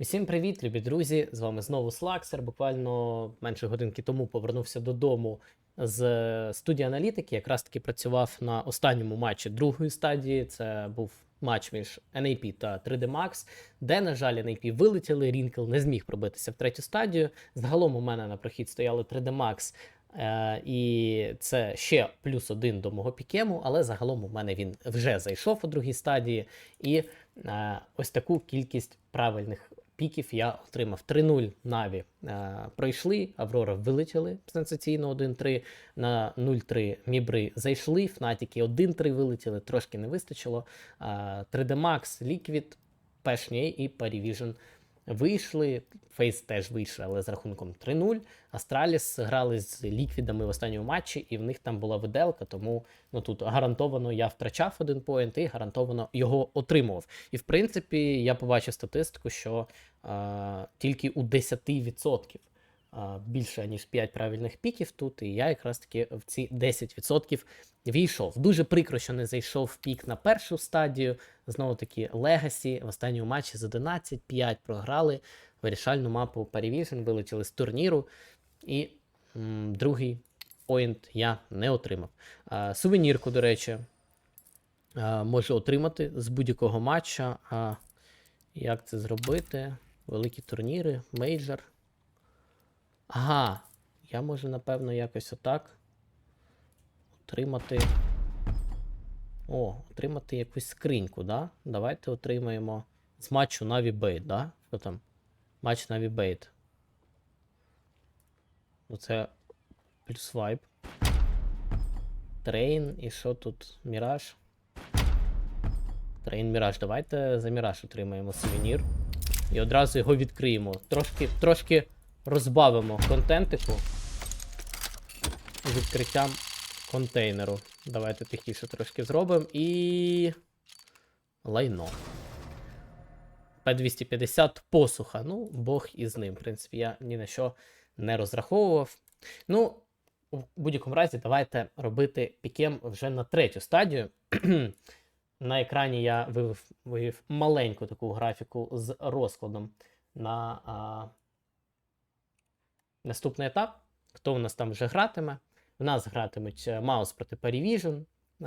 Усім привіт, любі друзі! З вами знову Слаксер. Буквально менше годинки тому повернувся додому з е, студії аналітики. Якраз таки працював на останньому матчі другої стадії. Це був матч між NAP та 3D Max, де, на жаль, NAP вилетіли. Рінкел не зміг пробитися в третю стадію. Загалом у мене на прохід стояли 3D Max. Е, і це ще плюс один до мого пікему, але загалом у мене він вже зайшов у другій стадії. І е, ось таку кількість правильних піків я отримав 3-0 Наві е, пройшли, Аврора вилетіли сенсаційно 1-3 на 0-3 Мібри зайшли, Фнатіки 1-3 вилетіли, трошки не вистачило. Е, 3D Max, Liquid, Пешній і Parivision вийшли. Фейс теж вийшли, але з рахунком 3-0. Астраліс грали з ліквідами в останньому матчі, і в них там була виделка, тому ну тут гарантовано я втрачав один поінт і гарантовано його отримував. І в принципі, я побачив статистику, що е, тільки у 10% а, більше ніж 5 правильних піків тут, і я якраз таки в ці 10% війшов. Дуже прикро, що не зайшов пік на першу стадію. Знову таки, Легасі в останньому матчі з 11-5 програли вирішальну мапу Parivision, вилетіли з турніру. І м, другий поінт я не отримав. А, сувенірку, до речі, а, можу отримати з будь-якого матча. А, як це зробити? Великі турніри, мейджор. Ага, я можу, напевно, якось отак отримати. О, отримати якусь скриньку, да? Давайте отримаємо з матчу Bait, да? Що там? Матч Bait. Оце плюс вайб. Трейн і що тут? Міраж. Трейн Міраж. Давайте за Міраж отримаємо сувенір. І одразу його відкриємо. Трошки, трошки розбавимо контентику відкриттям контейнеру. Давайте тихіше трошки зробимо. І. Лайно. П250 посуха. Ну, Бог із ним. В принципі, я ні на що не розраховував. Ну, у будь-якому разі, давайте робити пікем вже на третю стадію. на екрані я вивів, вивів маленьку таку графіку з розкладом на а, наступний етап. Хто у нас там вже гратиме? У нас гратимуть е, Маус проти Parivision, е,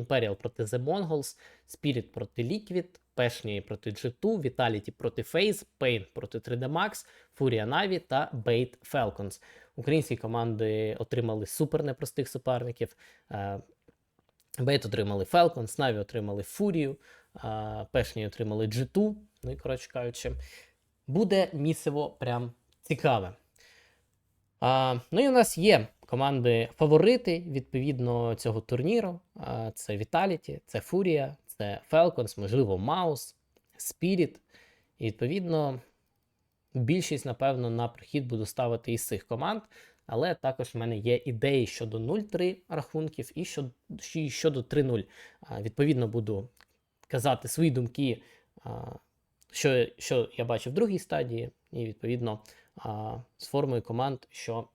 Imperial проти The Mongols, Spirit проти Liquid, Passion проти G2, Vitality проти FaZe, Pain проти 3D Max, Furia Na'Vi та Bait Falcons. Українські команди отримали супер непростих суперників. Bait отримали Falcons, Na'Vi отримали Фурію, Passion отримали G2. Ну і коротше кажучи, буде місиво прям цікаве. А, ну і у нас є команди фаворити відповідно цього турніру. А, це Vitality, це Фурія, це Falcons, можливо, Маус, Spirit. І відповідно, більшість, напевно, на прохід буду ставити із цих команд. Але також в мене є ідеї щодо 0-3 рахунків і щодо, щодо 3-0. А, Відповідно, буду казати свої думки, що, що я бачу в другій стадії, і відповідно з формою команд, що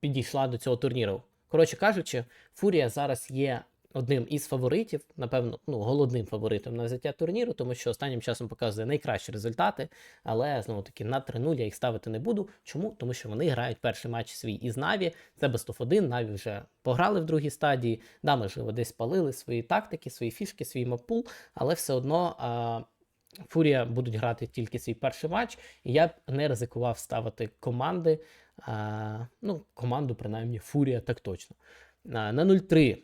підійшла до цього турніру. Коротше кажучи, Фурія зараз є одним із фаворитів, напевно, ну, голодним фаворитом на взяття турніру, тому що останнім часом показує найкращі результати, але знову таки на 3-0 я їх ставити не буду. Чому? Тому що вони грають перший матч свій із Наві. Це of 1, Наві вже пограли в другій стадії, да, можливо, десь палили свої тактики, свої фішки, свій мапул, але все одно. А, Фурія будуть грати тільки свій перший матч, і я б не ризикував ставити команди. А, ну, команду, принаймні, Фурія так точно. А, на 0-3,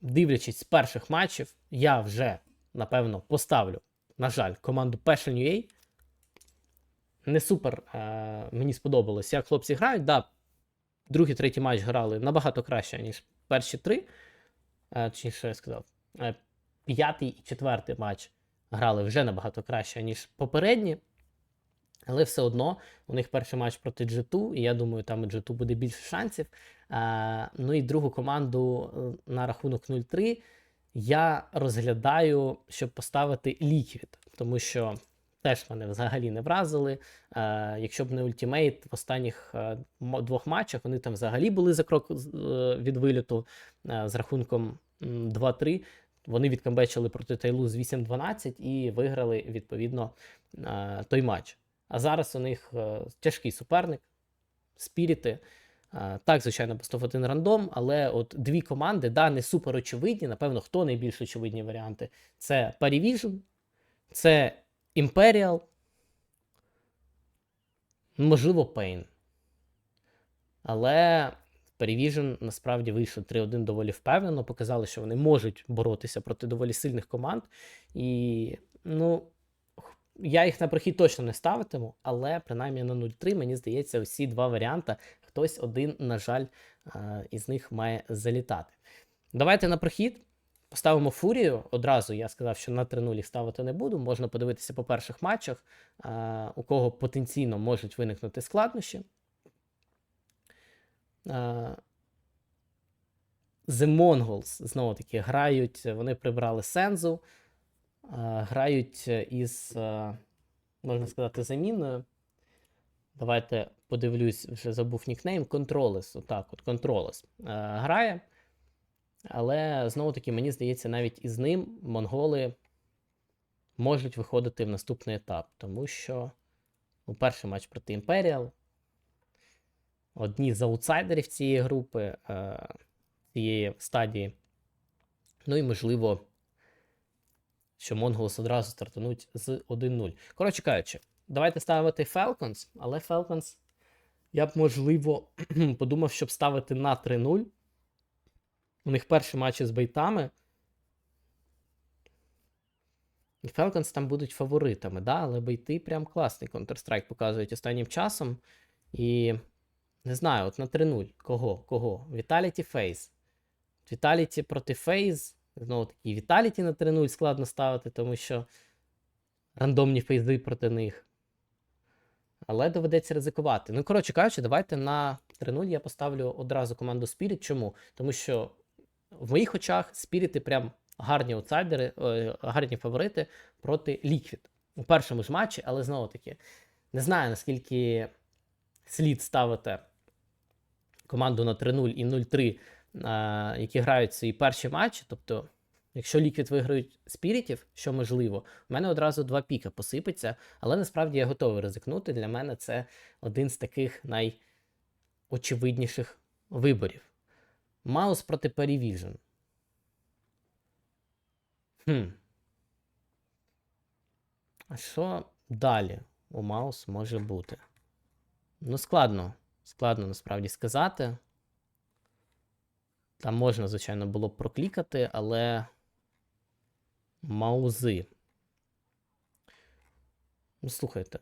дивлячись з перших матчів, я вже, напевно, поставлю, на жаль, команду Passion UA. Не супер а, мені сподобалось, як хлопці грають. Да, другий, третій матч грали набагато краще, ніж перші три. А, чи що я сказав? П'ятий і четвертий матч грали вже набагато краще, ніж попередні. Але все одно у них перший матч проти G2, і я думаю, там у G2 буде більше шансів. А, ну і другу команду е, на рахунок 0-3 я розглядаю, щоб поставити Liquid, тому що теж мене взагалі не вразили. А, якщо б не ультимейт в останніх двох матчах, вони там взагалі були за крок е, від виліту з рахунком 2-3 Вони відкамбечили проти Тайлу з 8-12 і виграли відповідно е, той матч. А зараз у них е, тяжкий суперник, спіріти. Е, Так, звичайно, постав один рандом, але от дві команди, да, не супер очевидні. Напевно, хто найбільш очевидні варіанти? Це Parivision, це Imperial, можливо, Pain. Але Parivision насправді вийшли 3-1 доволі впевнено, показали, що вони можуть боротися проти доволі сильних команд. І, ну, я їх на прохід точно не ставитиму, але принаймні на 0-3, мені здається, усі два варіанти. Хтось один, на жаль, із них має залітати. Давайте на прохід. Поставимо фурію. Одразу я сказав, що на 3-0 їх ставити не буду. Можна подивитися по перших матчах, у кого потенційно можуть виникнути складнощі. The Mongols знову таки грають, вони прибрали Сензу, грають із, можна сказати, заміною. Давайте подивлюсь, вже забув нікнейм. Контролес. Отак, от Контролес грає. Але знову таки, мені здається, навіть із ним монголи можуть виходити в наступний етап, тому що ну, перший матч проти Imperial, одні з аутсайдерів цієї групи, е, цієї стадії. Ну і можливо, що Монголос одразу стартануть з 1-0. Коротше кажучи, давайте ставити Falcons, але Falcons я б, можливо, подумав, щоб ставити на 3-0. У них перші матчі з бейтами. І Falcons там будуть фаворитами, да? але бейти прям класний Counter-Strike показують останнім часом. І не знаю, от на 3-0. Кого? Кого? Vitality Face. Vitality проти FaZe. Знову таки, Vitality на 3-0 складно ставити, тому що рандомні фейзи проти них. Але доведеться ризикувати. Ну, коротше кажучи, давайте на 3-0 я поставлю одразу команду Spirit. Чому? Тому що в моїх очах Спіріти прям гарні аутсайдери, е, гарні фаворити проти Liquid у першому ж матчі, але знову таки, не знаю, наскільки слід ставити команду на 3-0 і 0-3, е, які грають свої перші матчі. Тобто, якщо Liquid виграють Спірітів, що можливо, у мене одразу два піка посипеться, але насправді я готовий ризикнути. Для мене це один з таких найочевидніших виборів. Маус проти Parivision. Хм. А що далі у Маус може бути? Ну, складно. Складно насправді сказати. Там можна, звичайно, було б проклікати, але. Маузи. Ну, слухайте.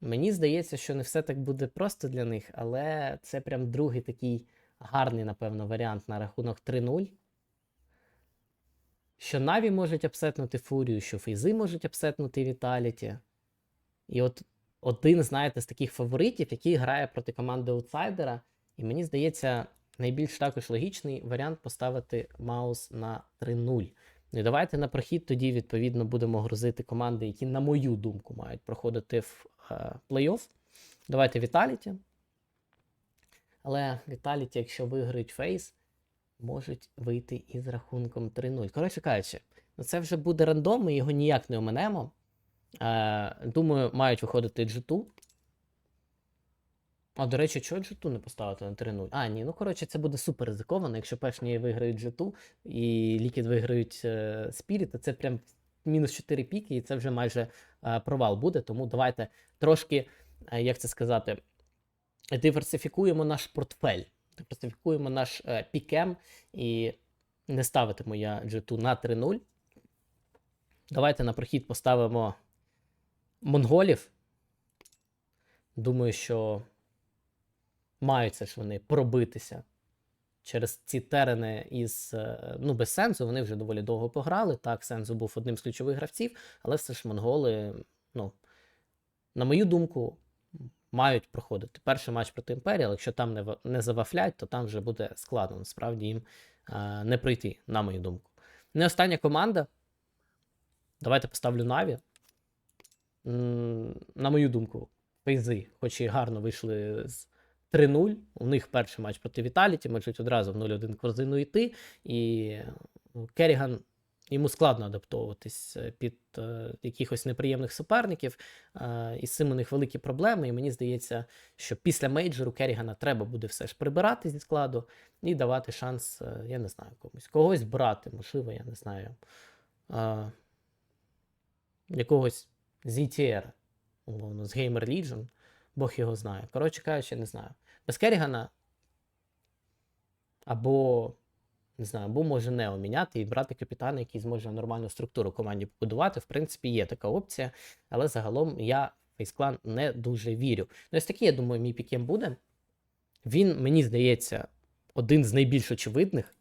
Мені здається, що не все так буде просто для них, але це прям другий такий гарний, напевно, варіант на рахунок 3-0. Що Наві можуть апсетнути Фурію, що Фейзи можуть апсетнути Віталіті. І от один, знаєте, з таких фаворитів, який грає проти команди аутсайдера. І мені здається, найбільш також логічний варіант поставити Маус на 3-0. Ну і давайте на прохід тоді, відповідно, будемо грузити команди, які, на мою думку, мають проходити в е, плей-офф. Давайте Віталіті. Але Віталіті, якщо виграють фейс, можуть вийти із рахунком 3-0. Коротше кажучи, ну це вже буде рандом, ми його ніяк не оминемо. Е, думаю, мають виходити G2. А, до речі, чого G2 не поставити на 3-0? А, ні, ну коротше, це буде супер ризиковано. Якщо першні виграють G2 і Liquid виграють е, Spirit, то це прям мінус 4 піки, і це вже майже е, провал буде. Тому давайте трошки, е, як це сказати, диверсифікуємо наш портфель, диверсифікуємо наш е, пікем і не ставитиму я G2 на 3-0. Давайте на прохід поставимо монголів. Думаю, що мають все ж вони пробитися через ці терени із е, ну, без сенсу. Вони вже доволі довго пограли. Так, Сензу був одним з ключових гравців, але все ж монголи, ну, на мою думку, мають проходити перший матч проти Імперії, але якщо там не, не завафлять, то там вже буде складно насправді їм е, не пройти, на мою думку. Не остання команда. Давайте поставлю Наві. На мою думку, Фейзи, хоч і гарно вийшли з 3-0. У них перший матч проти Віталіті, можуть одразу в 0-1 корзину йти. І ну, Керіган йому складно адаптовуватись е, під е, якихось неприємних суперників, е, і з цим у них великі проблеми. І мені здається, що після мейджору Керрігана треба буде все ж прибирати зі складу і давати шанс, я не знаю, комусь когось брати, можливо, я не знаю. е, якогось ZTR, умовно, з Gamer Legion, Бог його знає. Коротше кажучи, не знаю. Без Керрігана або, не знаю, або може Нео міняти і брати капітана, який зможе нормальну структуру команді побудувати. В принципі, є така опція, але загалом я Face не дуже вірю. Ну, ось такий, я думаю, мій пікем буде. Він, мені здається, один з найбільш очевидних.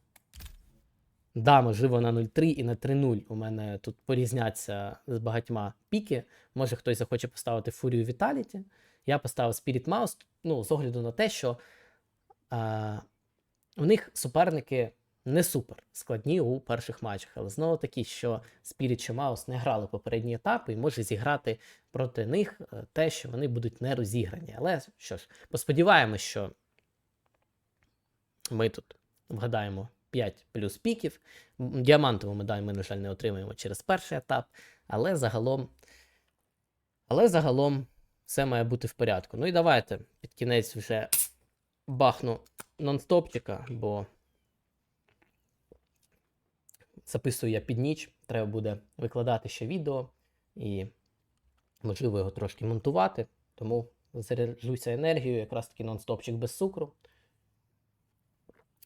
Да, можливо, на 0.3 і на 3.0 у мене тут порізняться з багатьма піки. Може хтось захоче поставити Фурію Vitality. Я поставив Spirit Mouse, ну, з огляду на те, що а, у них суперники не супер складні у перших матчах, але знову таки, що Spirit чи Mouse не грали попередні етапи і може зіграти проти них е, те, що вони будуть не розіграні. Але що ж, посподіваємось, що ми тут вгадаємо 5 плюс піків. Діамантову медаль ми, на жаль, не отримаємо через перший етап, але загалом, але загалом все має бути в порядку. Ну і давайте під кінець вже бахну нонстопчика, бо записую я під ніч, треба буде викладати ще відео і, можливо, його трошки монтувати. Тому заряджуся енергією, якраз таки нонстопчик без цукру.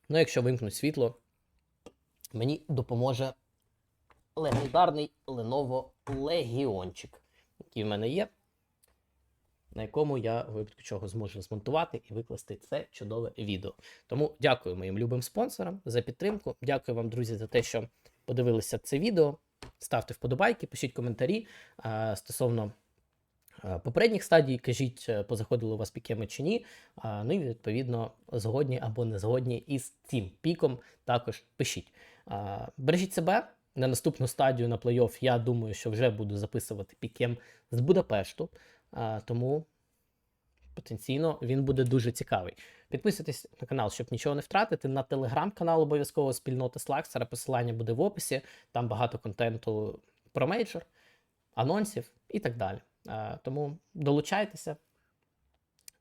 Ну, якщо вимкнуть світло, мені допоможе легендарний Lenovo Legionчик, який в мене є, на якому я випадку чого зможу змонтувати і викласти це чудове відео. Тому дякую моїм любим спонсорам за підтримку. Дякую вам, друзі, за те, що подивилися це відео. Ставте вподобайки, пишіть коментарі а, стосовно попередніх стадій. Кажіть, е, позаходили у вас пікеми чи ні. Ну і відповідно згодні або не згодні із цим піком. Також пишіть. Бережіть себе. На наступну стадію на плей-офф я думаю, що вже буду записувати пікем з Будапешту. Тому потенційно він буде дуже цікавий. Підписуйтесь на канал, щоб нічого не втратити. На телеграм-канал обов'язково спільнота Слаксера. Посилання буде в описі. Там багато контенту про мейджор, анонсів і так далі. А, тому долучайтеся.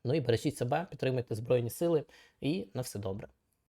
Ну і бережіть себе, підтримуйте Збройні Сили і на все добре.